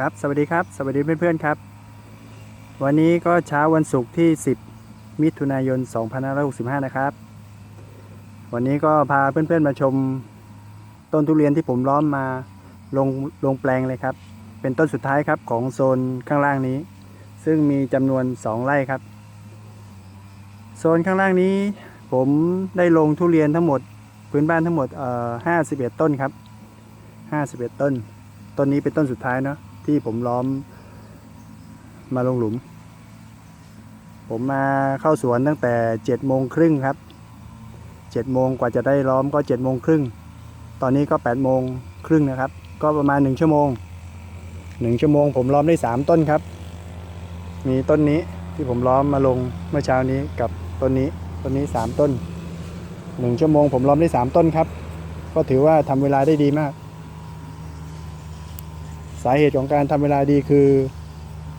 ครับ สวัสดีครับ สวัสดีเพื่อนๆครับ วันนี้ก็เช้าวันศุกร์ที่ 10 มิถุนายน 2565 นะครับ วันนี้ก็พาเพื่อนๆมาชมต้นทุเรียนที่ผมล้อมมาลงลงแปลงเลยครับ เป็นต้นสุดท้ายครับของโซนข้างล่างนี้ ซึ่งมีจำนวน 2 ไร่ครับ โซนข้างล่างนี้ ผมได้ลงทุเรียนทั้งหมดพื้นบ้านทั้งหมดเอ่อ51 ต้นครับ 51 ต้น ต้นนี้เป็นต้นสุดท้ายเนาะ ที่ผมล้อมมาลงหลุม ผมมาเข้าสวนตั้งแต่7โมงครึ่งครับ7โมงกว่าจะได้ล้อมก็7โมงครึ่งตอนนี้ก็8โมงครึ่งนะครับ ก็ประมาณ1ชั่วโมง1ชั่วโมง ผมล้อมได้3ต้นครับ มีต้นนี้ที่ผมล้อมมาลงเมื่อเช้านี้กับต้นนี้ต้นนี้3ต้น1ชั่วโมง ผมล้อมได้3ต้นครับ ก็ถือว่าทำเวลาได้ดีมาก สาเหตุของการทำเวลาดีคือ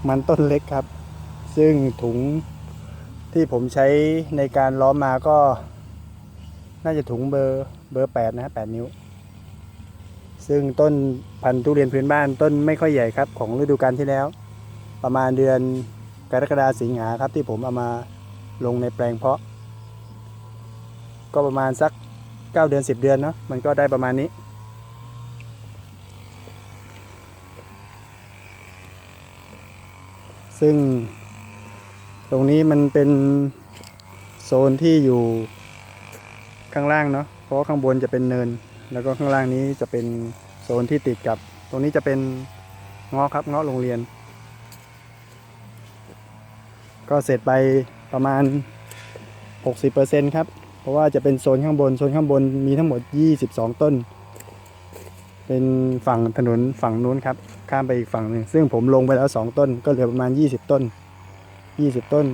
มันต้นเล็กครับ ซึ่งถุงที่ผมใช้ในการล้อมมาก็ น่าจะถุงเบอร์เบอร์แปดนะแปดนิ้ว ซึ่งต้นพันธุ์ทุเรียนพื้นบ้านต้นไม่ค่อยใหญ่ครับ ของฤดูกาลที่แล้ว ประมาณเดือนกรกฎาสิงหาครับที่ผมเอามาลงในแปลงเพาะ ก็ประมาณสัก 9 เดือน 10 เดือนเนาะมันก็ได้ประมาณนี้ ซึ่ง ตรงนี้มันเป็นโซนที่อยู่ข้างล่างเนาะเพราะว่าข้างบนจะเป็นเนิน แล้วก็ข้างล่างนี้จะเป็นโซนที่ติดกับ ตรงนี้จะเป็นเงาะครับเงาะโรงเรียน ก็เสร็จไปประมาณ 60%ครับ เพราะว่าจะเป็นโซนข้างบน โซนข้างบนมีทั้งหมด 22 ต้น เป็นฝั่งถนนฝั่งนู้นครับ ข้ามไปอีกฝั่งหนึ่งซึ่งผมลงไปแล้ว2ต้นก็เหลือประมาณ20ต้น20ต้น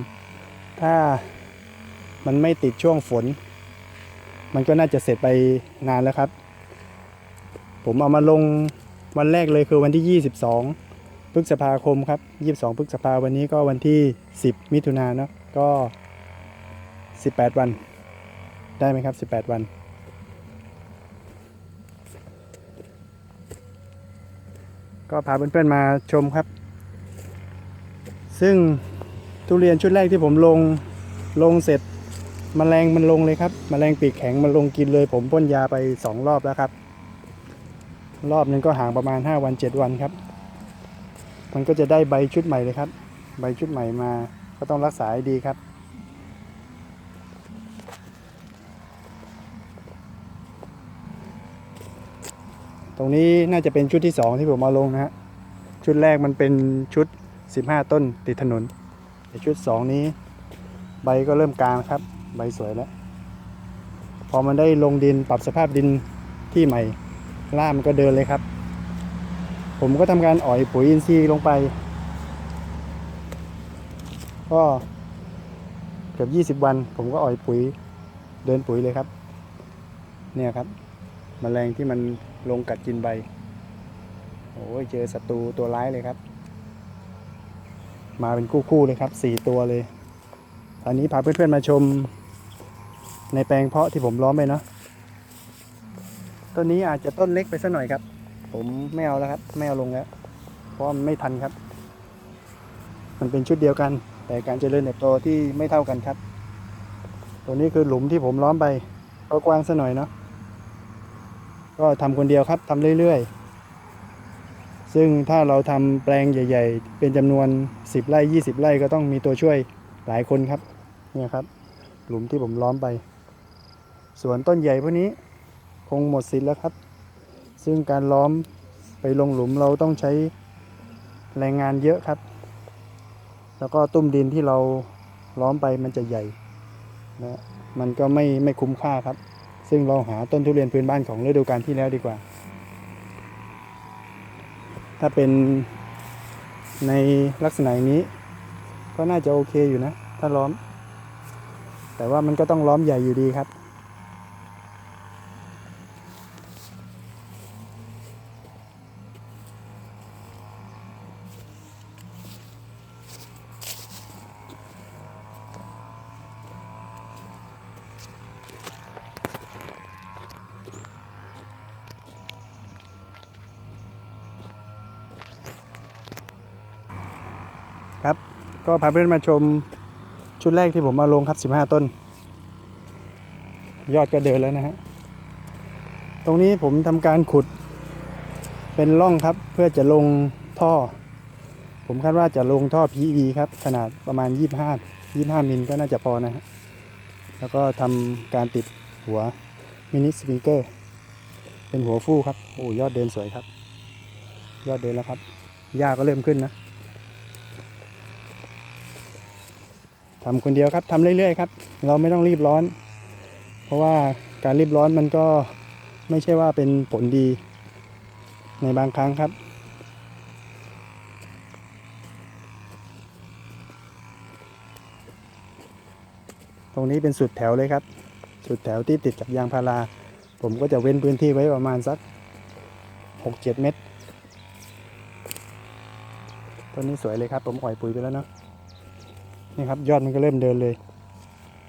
ถ้ามันไม่ติดช่วงฝน มันก็น่าจะเสร็จไปนานแล้วครับ ผมเอามาลงวันแรกเลยคือวันที่ 22พฤษภาคมครับ 22พฤษภาวันนี้ก็วันที่ 10 มิถุนายนเนาะก็ 18 วัน ได้ไหมครับ 18 วัน ก็พาเพื่อนๆมาชมครับ ซึ่งทุเรียนชุดแรกที่ผมลงลงเสร็จมแมลงมันลงเลยครับมแมลงปีกแข็งมันลงกินเลย ผมพ่นยาไปสองรอบแล้วครับ รอบนึงก็ห่างประมาณ 5 วัน 7 วันครับ มันก็จะได้ใบชุดใหม่เลยครับ ใบชุดใหม่มาก็ต้องรักษาให้ดีครับ ตรงนี้น่าจะเป็นชุดที่ 2 ที่ผมเอาลงนะฮะชุดแรกมันเป็นชุด 15 ต้นติดถนนแต่ชุด 2 นี้ ใบก็เริ่มกลางครับ ใบสวยแล้ว พอมันได้ลงดินปรับสภาพดินที่ใหม่ล่ามันก็เดินเลยครับ ผมก็ทำการอ่อยปุ๋ยอินทรีย์ลงไป ก็เกือบ 20 วัน ผมก็อ่อยปุ๋ยเดินปุ๋ยเลยครับ เนี่ยครับ แมลงที่มันลงกัดกินใบ โอ้ยเจอศัตรูตัวร้ายเลยครับ มาเป็นคู่ๆเลยครับสี่ตัวเลยอันนี้พาเพื่อนๆมาชม ในแปลงเพาะที่ผมล้อมไปเนาะ ต้นนี้อาจจะต้นเล็กไปสักหน่อยครับ ผมไม่เอาแล้วครับ ไม่เอาลงแล้ว เพราะมันไม่ทันครับ มันเป็นชุดเดียวกัน แต่การเจริญเติบโตที่ไม่เท่ากันครับ ตัวนี้คือหลุมที่ผมล้อมไปก็กว้างสักหน่อยเนาะ ก็ทำคนเดียวครับทำเรื่อยๆ ซึ่งถ้าเราทำแปลงใหญ่ ๆ เป็นจำนวน 10 ไร่ 20 ไร่ก็ต้องมีตัวช่วยหลายคนครับเนี่ยครับ หลุมที่ผมล้อมไป ส่วนต้นใหญ่พวกนี้คงหมดสิทธิ์แล้วครับ ซึ่งการล้อมไปลงหลุมเราต้องใช้แรงงานเยอะครับ แล้วก็ตุ้มดินที่เราล้อมไปมันจะใหญ่นะมันก็ไม่ไม่คุ้มค่าครับ ซึ่งเราหาต้นทุเรียนพื้นบ้านของฤดูกาลที่แล้วดีกว่า ถ้าเป็นในลักษณะอย่างนี้ ก็น่าจะโอเคอยู่นะ ถ้าล้อม แต่ว่ามันก็ต้องล้อมใหญ่อยู่ดีครับ ก็พาเพื่อนมาชมชุดแรกที่ผมมาลงครับ 15 ต้น ยอดก็เดินแล้วนะฮะ ตรงนี้ผมทำการขุด เป็นร่องครับเพื่อจะลงท่อ ผมคาดว่าจะลงท่อ PE ครับ ขนาดประมาณ 25 25 มิลก็น่าจะพอนะฮะ แล้วก็ทำการติดหัวมินิสปริงเกอร์ เป็นหัวฟู่ครับ โอ้ยอดเดินสวยครับ ยอดเดินแล้วครับ หญ้าก็เริ่มขึ้นนะ ทำคนเดียวครับทำเรื่อยๆครับ เราไม่ต้องรีบร้อน เพราะว่าการรีบร้อนมันก็ไม่ใช่ว่าเป็นผลดีในบางครั้งครับตรงนี้เป็นสุดแถวเลยครับ สุดแถวที่ติดกับยางพารา ผมก็จะเว้นพื้นที่ไว้ประมาณสัก 6-7 เมตร ต้นนี้สวยเลยครับ ผมอ่อยปุ๋ยไปแล้วเนาะ นี่ครับยอดมันก็เริ่มเดินเลย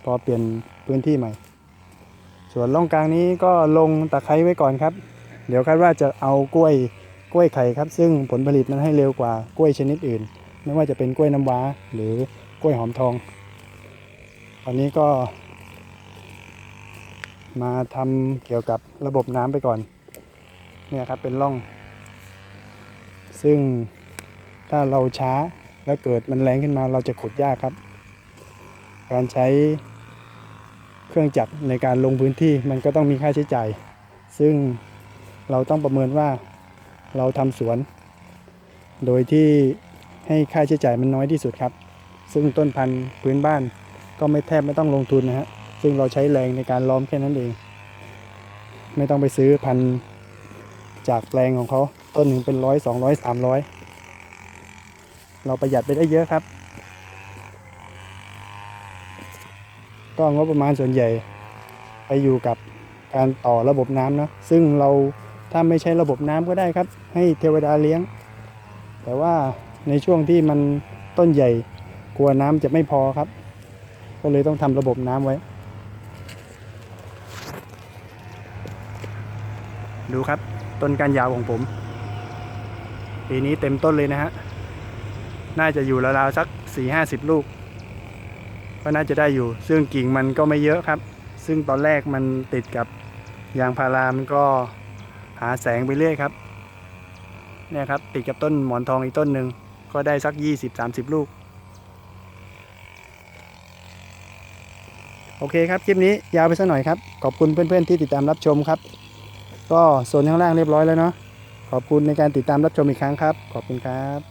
พอเปลี่ยนพื้นที่ใหม่ ส่วนร่องกลางนี้ก็ลงตะไคร้ไว้ก่อนครับ เดี๋ยวคาดว่าจะเอากล้วยกล้วยไข่ครับ ซึ่งผลผลิตมันให้เร็วกว่ากล้วยชนิดอื่น ไม่ว่าจะเป็นกล้วยน้ำว้าหรือกล้วยหอมทอง ตอนนี้ก็ มาทำเกี่ยวกับระบบน้ำไปก่อน เนี่ยครับเป็นร่อง ซึ่งถ้าเราช้า แล้วเกิดมันแรงขึ้นมาเราจะขุดยากครับ การใช้เครื่องจักรในการลงพื้นที่มันก็ต้องมีค่าใช้จ่าย ซึ่งเราต้องประเมินว่าเราทำสวน โดยที่ให้ค่าใช้จ่ายมันน้อยที่สุดครับ ซึ่งต้นพันธุ์พื้นบ้านก็ไม่แทบไม่ต้องลงทุนนะฮะซึ่งเราใช้แรงในการล้อมแค่นั้นเอง ไม่ต้องไปซื้อพันธุ์จากแปลงของเขาต้นหนึ่งเป็นร้อยสองร้อยสามร้อย เราประหยัดไปได้เยอะครับ ก็งบประมาณส่วนใหญ่ ไปอยู่กับการต่อระบบน้ำนะ ซึ่งเราถ้าไม่ใช้ระบบน้ำก็ได้ครับ ให้เทวดาเลี้ยง แต่ว่าในช่วงที่มันต้นใหญ่กลัวน้ำจะไม่พอครับ ก็เลยต้องทำระบบน้ำไว้ ดูครับต้นการยาวของผม ปีนี้เต็มต้นเลยนะฮะ น่าจะอยู่ราวๆสักสี่ห้าสิบลูก ก็น่าจะได้อยู่ ซึ่งกิ่งมันก็ไม่เยอะครับ ซึ่งตอนแรกมันติดกับยางพารามันก็หาแสงไปเรื่อยครับเนี่ยครับติดกับต้นหมอนทองอีกต้นหนึ่งก็ได้สัก 20-30 ลูก โอเคครับ คลิปนี้ยาวไปสักหน่อยครับ ขอบคุณเพื่อนๆที่ติดตามรับชมครับ ก็โซนข้างล่างเรียบร้อยแล้วเนาะขอบคุณในการติดตามรับชมอีกครั้งครับ ขอบคุณครับ